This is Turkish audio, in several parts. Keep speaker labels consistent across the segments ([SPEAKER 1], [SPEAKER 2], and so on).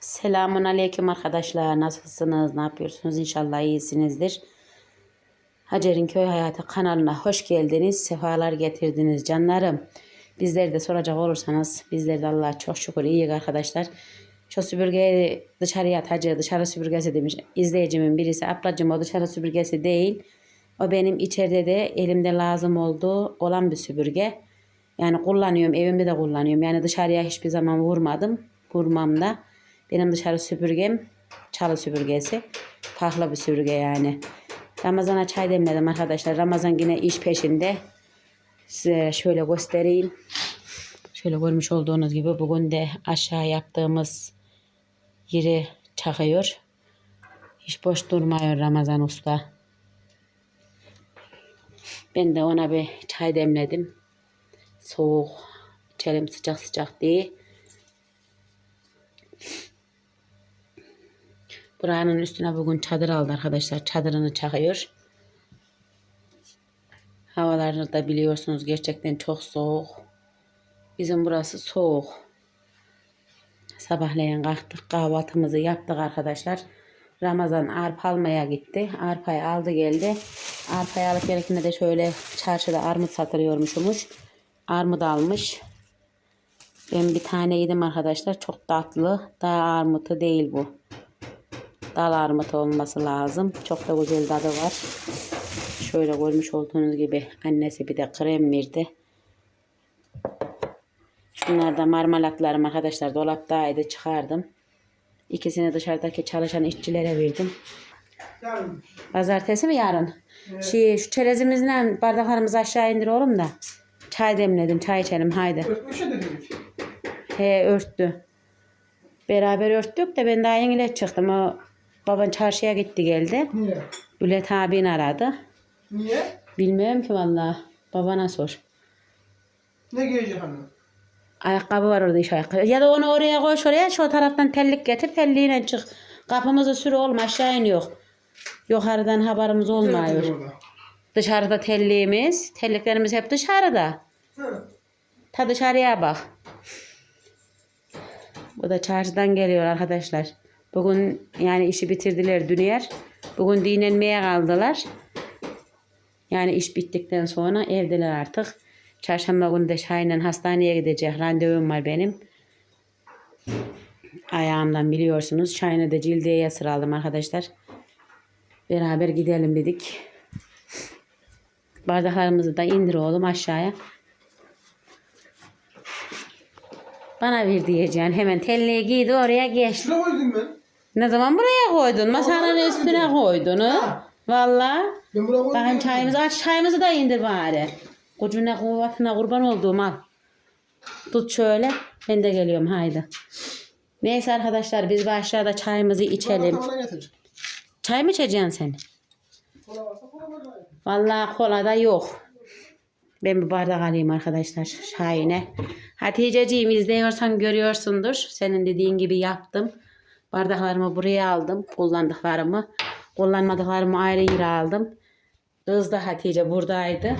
[SPEAKER 1] Selamun aleyküm arkadaşlar. Nasılsınız? Ne yapıyorsunuz? İnşallah iyisinizdir. Hacer'in Köy Hayatı kanalına hoş geldiniz. Sefalar getirdiniz canlarım. Bizleri de soracak olursanız bizler de Allah'a çok şükür iyiyiz arkadaşlar. Şu süpürgeyi dışarıya at Hacer dışarı süpürgesi demiş. İzleyicimin birisi ablacığım o dışarı süpürgesi değil. O benim içeride de elimde lazım olduğu olan bir süpürge. Yani kullanıyorum evimde de kullanıyorum. Yani dışarıya hiçbir zaman vurmadım. Vurmam da. Benim dışarı süpürgem çalı süpürgesi. Pahla bir süpürge yani. Ramazan'a çay demledim arkadaşlar. Ramazan yine iş peşinde. Size şöyle göstereyim. Şöyle görmüş olduğunuz gibi bugün de aşağı yaptığımız yeri çakıyor. Hiç boş durmuyor Ramazan Usta. Ben de ona bir çay demledim. Soğuk. içelim sıcak sıcak diye. Buranın üstüne bugün çadır aldı arkadaşlar. Çadırını çakıyor. Havalar da biliyorsunuz gerçekten çok soğuk. Bizim burası soğuk. Sabahleyin kalktık kahvaltımızı yaptık arkadaşlar. Ramazan arpa almaya gitti. Arpayı aldı geldi. Arpayı alıp gelirken de şöyle çarşıda armut satılıyormuşmuş. Armut almış. Ben bir tane yedim arkadaşlar. Çok tatlı. Daha armutu değil bu. Dal armutu olması lazım. Çok da güzel tadı var. Şöyle görmüş olduğunuz gibi annesi bir de krem verdi. Şunlar da marmelatlarım arkadaşlar dolaptaydı çıkardım. İkisini dışarıdaki çalışan işçilere verdim.
[SPEAKER 2] Yarın.
[SPEAKER 1] Pazartesi mi yarın? Şey, şu çerezimizle bardaklarımızı aşağı indir oğlum da. Çay demledim çay içelim haydi.
[SPEAKER 2] Örtmüşe de dedik.
[SPEAKER 1] He örttü. Beraber örttük de ben daha yeniyle çıktım. O baban çarşıya gitti geldi.
[SPEAKER 2] Niye?
[SPEAKER 1] Bülent abin aradı.
[SPEAKER 2] Niye?
[SPEAKER 1] Bilmiyorum ki vallahi. Babana sor.
[SPEAKER 2] Ne giyecek hani?
[SPEAKER 1] Ayakkabı var orada iş ayakkabı. Ya da onu oraya koy şuraya şu taraftan tellik getir telliğine çık. Kapımızı sür olma aşağı iniyor. Yukarıdan haberimiz olmuyor. Dışarıda telliğimiz. Telliklerimiz hep dışarıda.
[SPEAKER 2] Hı.
[SPEAKER 1] Ta dışarıya bak. Bu da çarşıdan geliyor arkadaşlar. Bugün yani işi bitirdiler dünyer. Bugün dinlenmeye kaldılar. Yani iş bittikten sonra evdeler artık. Çarşamba günü de Şahin'le hastaneye gidecek. Randevum var benim. Ayağımdan biliyorsunuz. Şahin'e de cildiyeye sıraladım arkadaşlar. Beraber gidelim dedik. Bardaklarımızı da indir oğlum aşağıya. Bana ver diyeceksin. Hemen telliği giydi oraya geçti.
[SPEAKER 2] Şuna koydum ben.
[SPEAKER 1] Ne zaman buraya koydun? Masanın üstüne koydun. ha? Valla.
[SPEAKER 2] Ben buraya koydum.
[SPEAKER 1] Çayımızı aç çayımızı da indir bari. Gücüne kuvvetine kurban olduğum al. Tut şöyle. Ben de geliyorum haydi. Neyse arkadaşlar biz aşağıda çayımızı içelim. Çay mı içeceksin sen? Vallahi kola da yok. Ben bir bardak alayım arkadaşlar Şahin'e. Hatice'ciğim izliyorsan görüyorsundur. Senin dediğin gibi yaptım. Bardaklarımı buraya aldım. Kullandıklarımı. Kullanmadıklarımı ayrı yere aldım. Kız da Hatice buradaydı.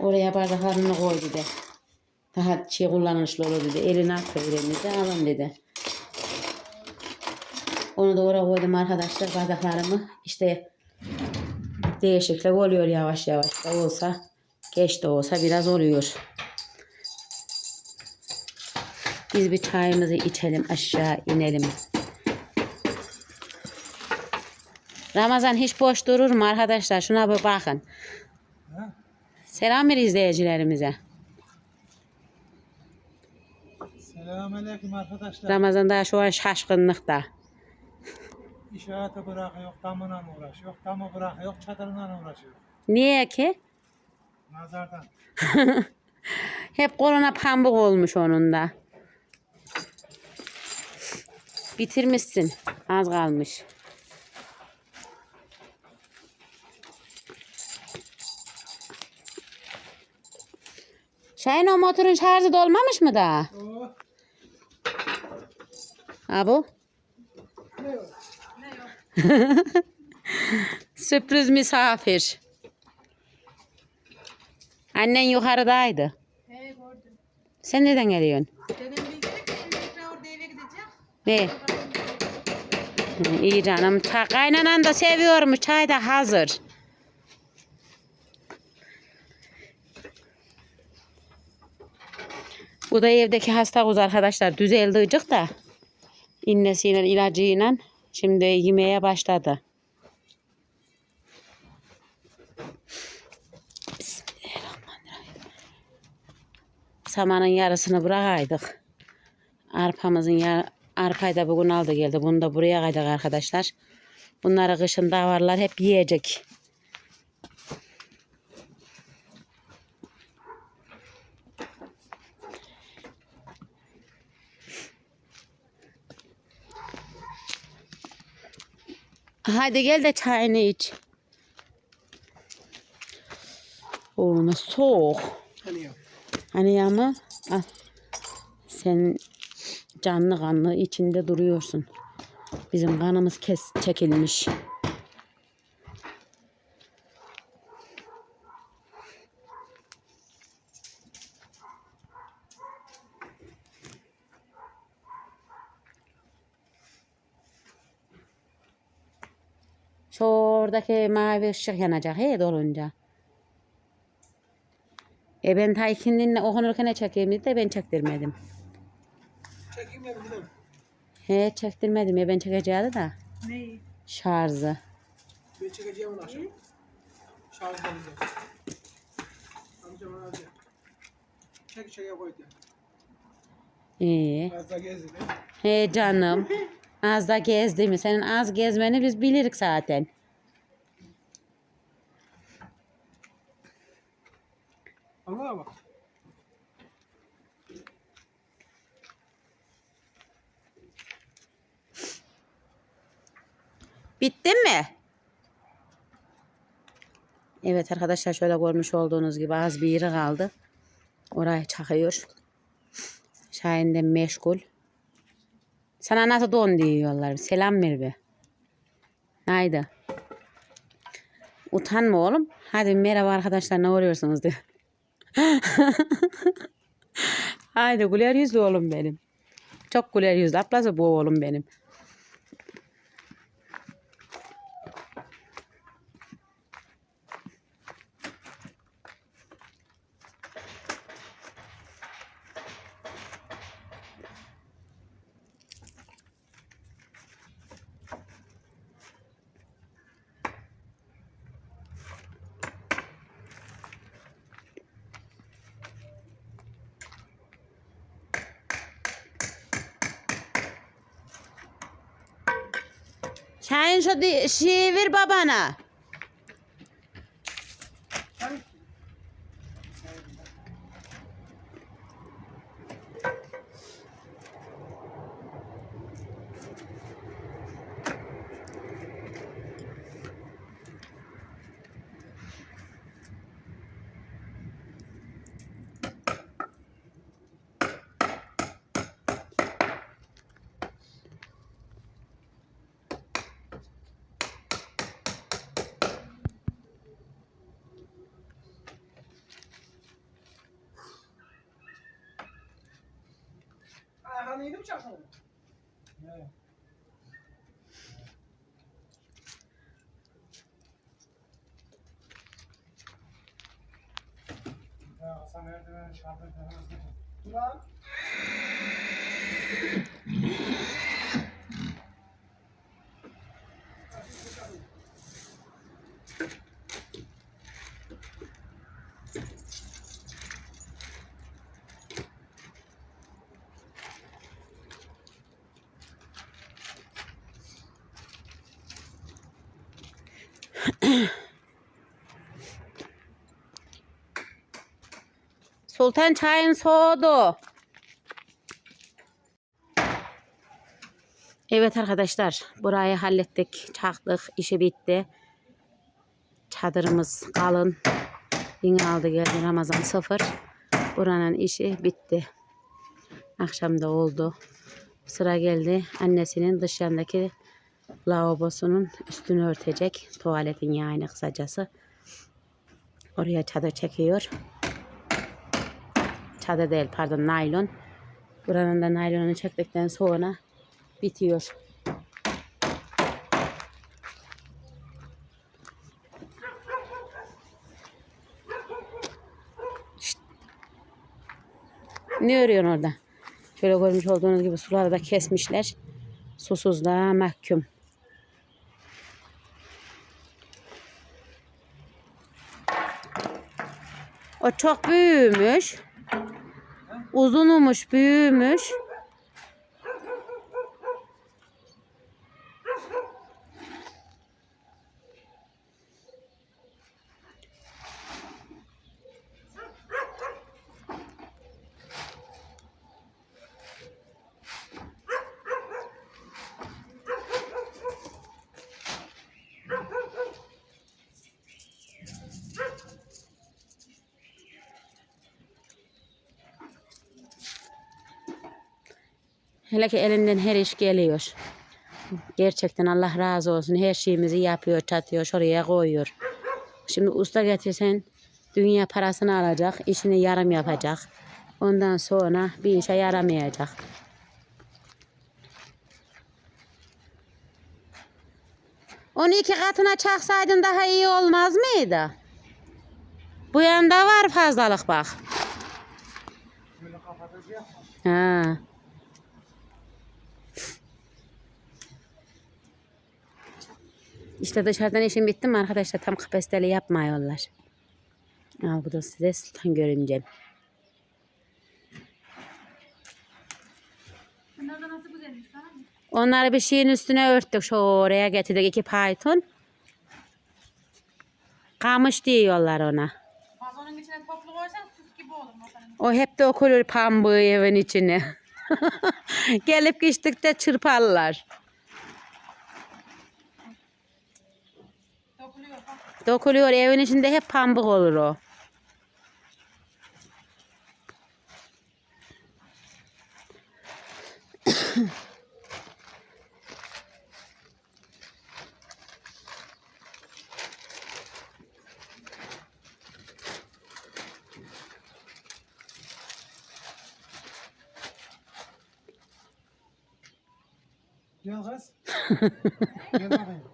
[SPEAKER 1] Oraya bardaklarını koy dedi. Daha şey kullanışlı olur dedi. Elini atıverin dedi. Alın dedi. Onu da oraya koydum arkadaşlar bardaklarımı. İşte değişiklik oluyor yavaş yavaş da olsa geç de olsa biraz oluyor. Biz bir çayımızı içelim aşağı inelim. Ramazan hiç boş durur mu arkadaşlar? Şuna bir bakın. Selam ver izleyicilerimize.
[SPEAKER 3] Selamünaleyküm arkadaşlar.
[SPEAKER 1] Ramazan daha şu an şaşkınlıkta.
[SPEAKER 3] İşareti bırakıyor, damına uğraşıyor, damı bırakıyor, çadırına uğraşıyor.
[SPEAKER 1] Niye ki?
[SPEAKER 3] Nazardan.
[SPEAKER 1] Hep koluna pambuk olmuş onun da. Bitirmişsin. Az kalmış. Şahin o motorun şarjı dolmamış mı daha?
[SPEAKER 2] Oh.
[SPEAKER 1] Ha bu?
[SPEAKER 2] Ne?
[SPEAKER 1] Sürpriz misafir. Annen yukarıdaydı.
[SPEAKER 4] He gördüm.
[SPEAKER 1] Sen nereden geliyorsun?
[SPEAKER 4] Orada eve gidecek.
[SPEAKER 1] Ne? İyi canım. Ta, kaynanan da seviyormuş. Çay da hazır. Bu da evdeki hasta kız arkadaşlar. Düzeldiyecek da. İnnesiyle ilacıyla. Şimdi yemeye başladı. Samanın yarısını bırakaydık. Arpamızın ya arpayı da bugün aldı geldi. Bunu da buraya kaydık arkadaşlar. Bunları kışın davarlar hep yiyecek. Hadi gel de çayını iç. Oo nasıl soğuk.
[SPEAKER 2] Hani ya.
[SPEAKER 1] Hani ya mı? Al. Sen canlı kanlı içinde duruyorsun. Bizim kanımız kes çekilmiş. Şu oradaki mavi ışık yanacak he dolunca. E ben ta ikindinle okunurken çekeyim dedi de ben çektirmedim.
[SPEAKER 2] Çekeyim ya bir de.
[SPEAKER 1] He çektirmedim ya ben çekeceğim da
[SPEAKER 3] Neyi?
[SPEAKER 1] şarjı.
[SPEAKER 2] Ben çekeceğim onu akşam. Şarj alacağım. Amcam bana alacak. Çek çeke koy diye.
[SPEAKER 1] İyi.
[SPEAKER 2] Az da gezdi.
[SPEAKER 1] He canım. Az da gezdi mi? Senin az gezmeni biz bilirik zaten.
[SPEAKER 2] Anladın mı?
[SPEAKER 1] Bittin mi? Evet arkadaşlar şöyle görmüş olduğunuz gibi az bir yeri kaldı. Oraya çakıyor. Şahin de meşgul. Sana nasıl don diyorlar. Selam ver be. Haydi. Utanma oğlum. Hadi merhaba arkadaşlar ne oluyorsunuz diyor. Haydi güler yüzlü oğlum benim. Çok güler yüzlü. Ablası bu oğlum benim. Şahin şu ver babana.
[SPEAKER 2] Ayağını yedi mi çakma?
[SPEAKER 3] Ne? Ya Hasan merdiven şartı
[SPEAKER 2] Ulan.
[SPEAKER 1] Sultan çayın soğudu. Evet arkadaşlar burayı hallettik. Çaktık. işi bitti. Çadırımız kalın. Yine aldı geldi Ramazan sıfır. Buranın işi bitti. Akşam da oldu. Sıra geldi annesinin dış yandaki lavabosunun üstünü örtecek. Tuvaletin yani kısacası. Oraya çadır çekiyor çadır değil pardon naylon. Buranın da naylonunu çektikten sonra bitiyor. Ne örüyorsun orada? Şöyle görmüş olduğunuz gibi suları da kesmişler. Susuzluğa mahkum. O çok büyümüş. Uzunmuş, büyümüş. Hele ki elinden her iş geliyor. Gerçekten Allah razı olsun. Her şeyimizi yapıyor, çatıyor, şuraya koyuyor. Şimdi usta getirsen dünya parasını alacak, işini yarım yapacak. Ondan sonra bir işe yaramayacak. Onu iki katına çaksaydın daha iyi olmaz mıydı? Bu yanda var fazlalık bak. Ha. İşte dışarıdan işim bitti mi arkadaşlar? Tam kapasiteli yapmıyorlar. Al bu da size sultan görümcem. Onları bir şeyin üstüne örttük. Şu oraya getirdik iki payton. Kamış diyorlar ona.
[SPEAKER 4] Vazonun içine toplu koysan süs gibi olur masanın.
[SPEAKER 1] O hep de okulur pambığı evin içine. Gelip geçtikçe çırparlar.
[SPEAKER 4] Dökülüyor bak.
[SPEAKER 1] Dokuluyor evin içinde hep pambık olur o.
[SPEAKER 3] Gel kız. Gel bakayım.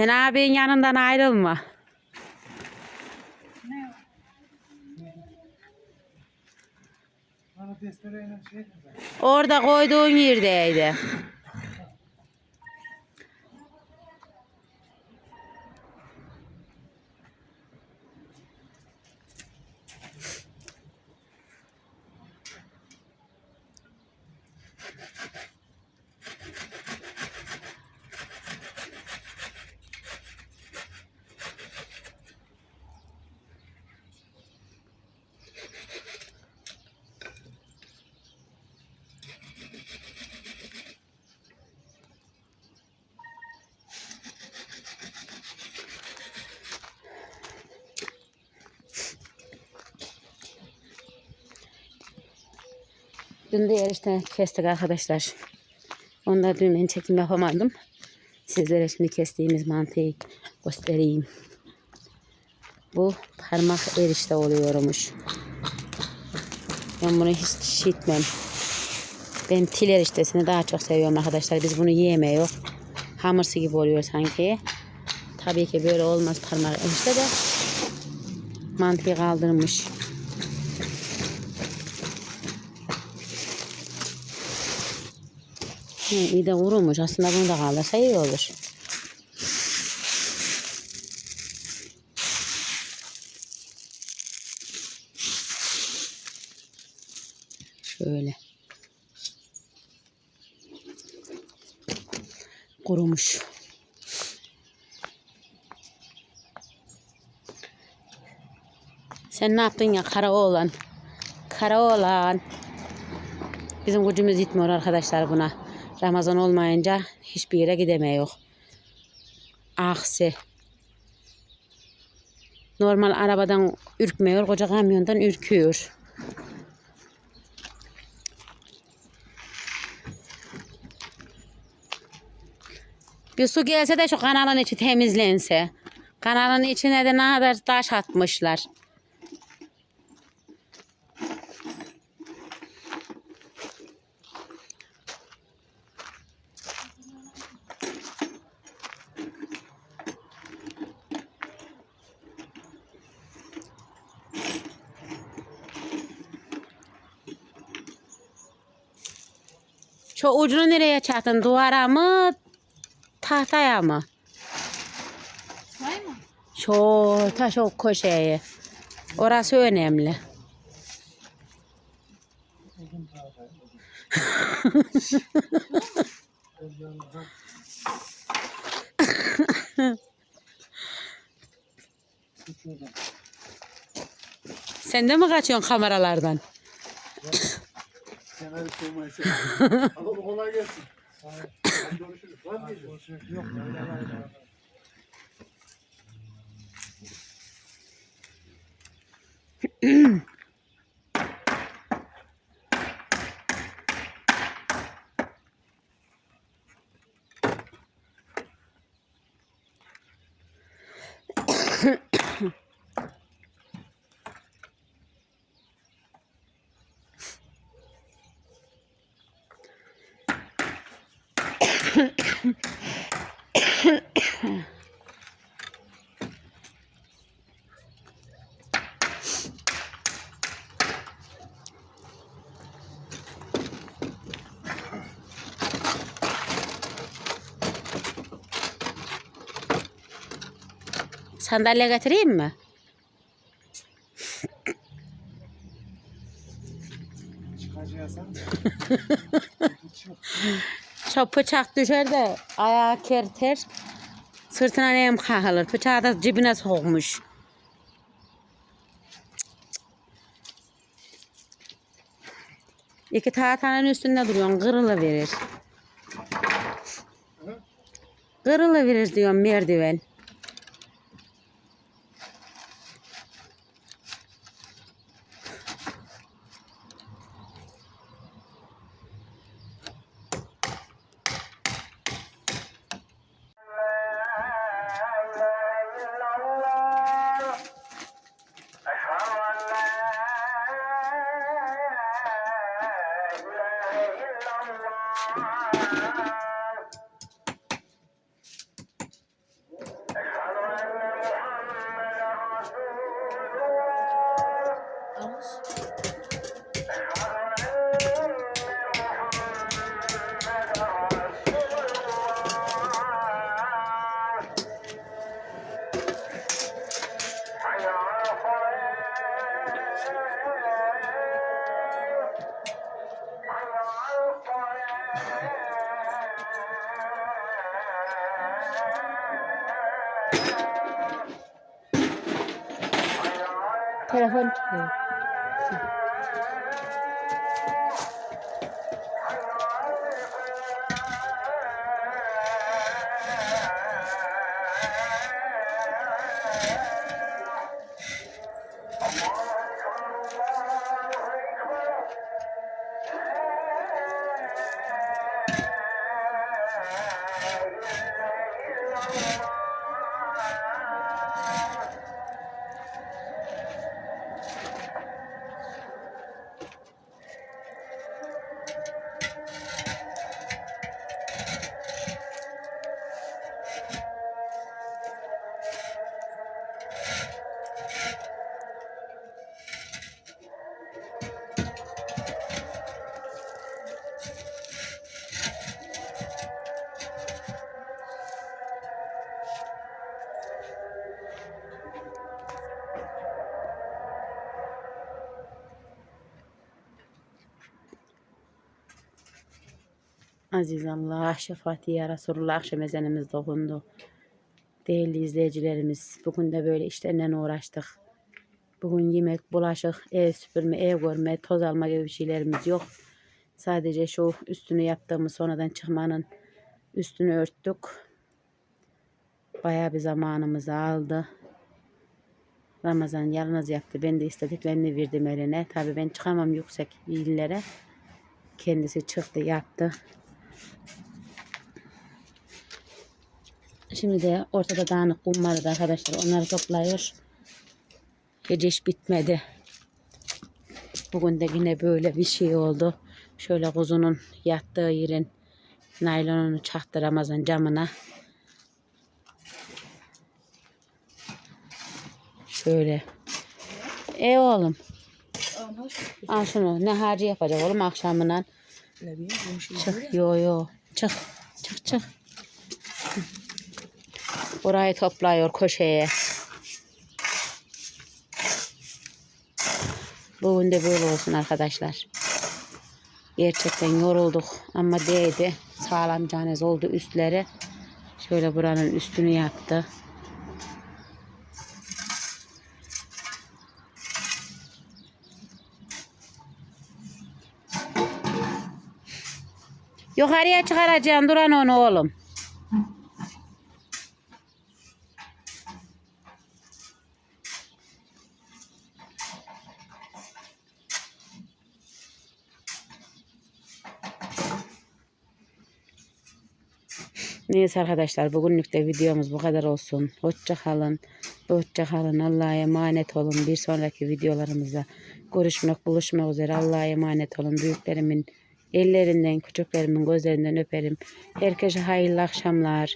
[SPEAKER 1] Sen abinin yanından ayrılma.
[SPEAKER 3] Şey.
[SPEAKER 1] Orada koyduğun yerdeydi. Dün de yarışta kestik arkadaşlar. Onda dün ben çekim yapamadım. Sizlere şimdi kestiğimiz mantıyı göstereyim. Bu parmak erişte oluyormuş. Ben bunu hiç işitmem. Ben til eriştesini daha çok seviyorum arkadaşlar. Biz bunu yiyemiyoruz. Hamursu gibi oluyor sanki. Tabii ki böyle olmaz parmak erişte de. Mantıyı kaldırmış. Hı, iyi de kurumuş. Aslında bunu da kaldırsa iyi olur. Şöyle. Kurumuş. Sen ne yaptın ya kara oğlan? Kara oğlan. Bizim gücümüz yetmiyor arkadaşlar buna. Ramazan olmayınca hiçbir yere gidemiyor. Aksi. Normal arabadan ürkmüyor, koca kamyondan ürküyor. Bir su gelse de şu kanalın içi temizlense. Kanalın içine de ne kadar taş atmışlar. Şu ucunu nereye çattın? Duvara mı? Tahtaya mı?
[SPEAKER 4] Var mı?
[SPEAKER 1] Şu taş o köşeye. Orası önemli. Sen de mi kaçıyorsun kameralardan?
[SPEAKER 2] Koymayı seviyorum. Ama kolay gelsin. Hadi görüşürüz. Var mı geliyor?
[SPEAKER 3] Yok öyle öyle.
[SPEAKER 1] Sandalye getireyim mi? Şu bıçak düşer de ayağı kerter. Sırtına neyim kakılır. Bıçağı da cebine sokmuş. İki tahtanın üstünde duruyorsun. Kırılı verir. Kırılı verir diyorum merdiven. Telefon çıkıyor. Aziz Allah, şefaati ya Resulullah akşam ezanımız dokundu. Değerli izleyicilerimiz, bugün de böyle işlerle uğraştık. Bugün yemek, bulaşık, ev süpürme, ev görme, toz alma gibi bir şeylerimiz yok. Sadece şu üstünü yaptığımız sonradan çıkmanın üstünü örttük. Bayağı bir zamanımızı aldı. Ramazan yalnız yaptı. Ben de istediklerini verdim eline. Tabii ben çıkamam yüksek illere. Kendisi çıktı yaptı. Şimdi de ortada dağınık kum vardı arkadaşlar. Onları topluyor. Gece iş bitmedi. Bugün de yine böyle bir şey oldu. Şöyle kuzunun yattığı yerin naylonunu çaktı Ramazan camına. Şöyle. E oğlum. Al şunu. Ne harcı yapacak oğlum akşamından.
[SPEAKER 5] Olur
[SPEAKER 1] Çık. Yo yo. Çık. Çık çık. Burayı topluyor köşeye. Bugün de böyle olsun arkadaşlar. Gerçekten yorulduk ama değdi. Sağlam canez oldu üstleri. Şöyle buranın üstünü yaptı. Yukarıya çıkaracaksın duran onu oğlum. Neyse arkadaşlar bugünlük de videomuz bu kadar olsun. Hoşça kalın. Hoşça kalın. Allah'a emanet olun. Bir sonraki videolarımızda görüşmek, buluşmak üzere. Allah'a emanet olun. Büyüklerimin ellerinden, küçüklerimin gözlerinden öperim. Herkese hayırlı akşamlar.